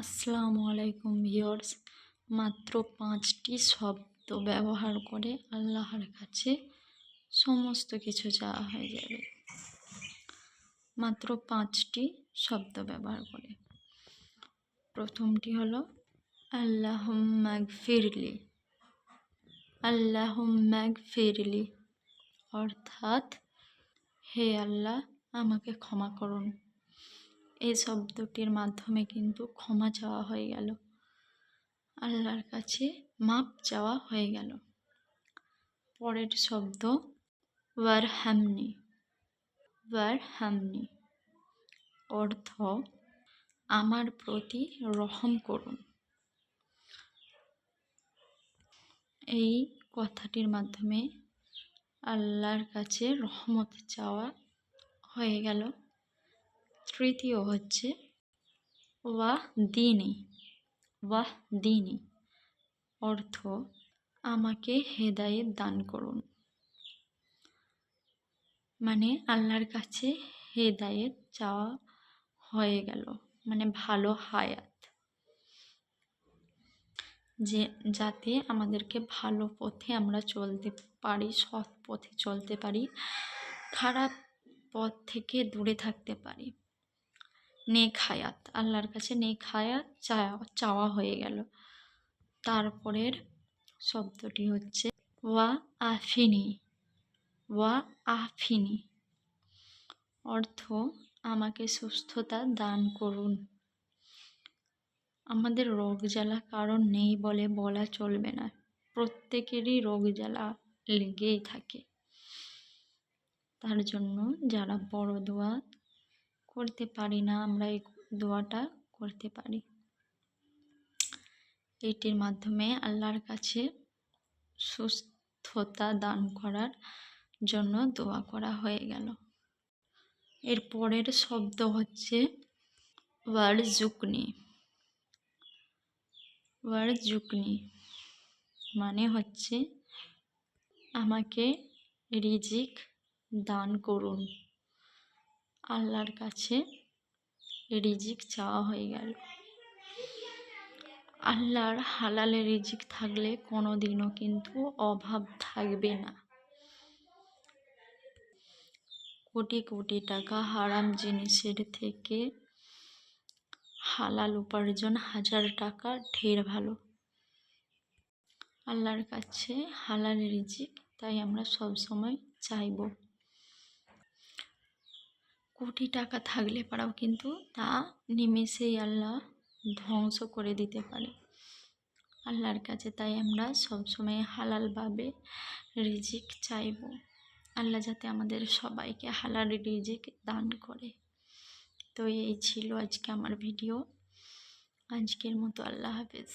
আসসালামু আলাইকুম ভিউয়ার্স। মাত্র পাঁচটি শব্দ ব্যবহার করে আল্লাহর কাছে সমস্ত কিছু চাওয়া হয়ে যাবে। মাত্র পাঁচটি শব্দ ব্যবহার করে। প্রথমটি হলো আল্লাহ ফিরলি আল্লাহ ফিরলি অর্থাৎ, হে আল্লাহ, আমাকে ক্ষমা করুন। এই শব্দটির মাধ্যমে কিন্তু ক্ষমা চাওয়া হয়ে গেল। আল্লাহর কাছে মাপ চাওয়া হয়ে গেল। পরের শব্দ ওয়ার হ্যামনি ওয়ার হ্যামনি অর্থ, আমার প্রতি রহম করুন। এই কথাটির মাধ্যমে আল্লাহর কাছে রহমত চাওয়া হয়ে গেল। তৃতীয় হচ্ছে ওয়াহ দিনী ওয়াহ দিনী অর্থ, আমাকে হেদায়েত দান করুন। মানে আল্লাহর কাছে হেদায়েত চাওয়া হয়ে গেল মানে ভালো হায়াত। যে, যাতে আমাদেরকে ভালো পথে আমরা চলতে পারি, সৎ পথে চলতে পারি, খারাপ পথ থেকে দূরে থাকতে পারি। নেক হায়াত আল্লাহর কাছে নেক হায়াত চাওয়া হয়ে গেল। তারপরের শব্দটি হচ্ছে ওয়া আফিনি ওয়া আফিনি। অর্থ, আমাকে সুস্থতা দান করুন। আমাদের রোগ জ্বালা কারণ নেই বলে বলা চলবে না। প্রত্যেকেরই রোগ জ্বালা লেগেই থাকে। তার জন্য যারা বড় দোয়া করতে পারি না, আমরা এই দোয়াটা করতে পারি। এটির মাধ্যমে আল্লাহর কাছে সুস্থতা দান করার জন্য দোয়া করা হয়ে গেল। এর পরের শব্দ হচ্ছে ওয়ার জুকনি ওয়ার জুকনি মানে হচ্ছে আমাকে রিজিক দান করুন। আল্লাহর কাছে রিজিক চাওয়া হয়ে গেল। আল্লাহর হালালে রিজিক থাকলে কোনো দিনও কিন্তু অভাব থাকবে না। কোটি কোটি টাকা হারাম জিনিসের থেকে হালাল উপার্জন হাজার টাকা ঢের ভালো। আল্লাহর কাছে হালাল রিজিক, তাই আমরা সব সময় চাইব। কোটি টাকা থাকলে পারাও কিন্তু তা নিমেষেই আল্লাহ ধ্বংস করে দিতে পারে। আল্লাহর কাছে তাই আমরা সবসময় হালালভাবে রিজিক চাইব। আল্লাহ যাতে আমাদের সবাইকে হালাল রিজিক দান করে। তো এই ছিল আজকে আমার ভিডিও। আজকের মতো আল্লাহ হাফেজ।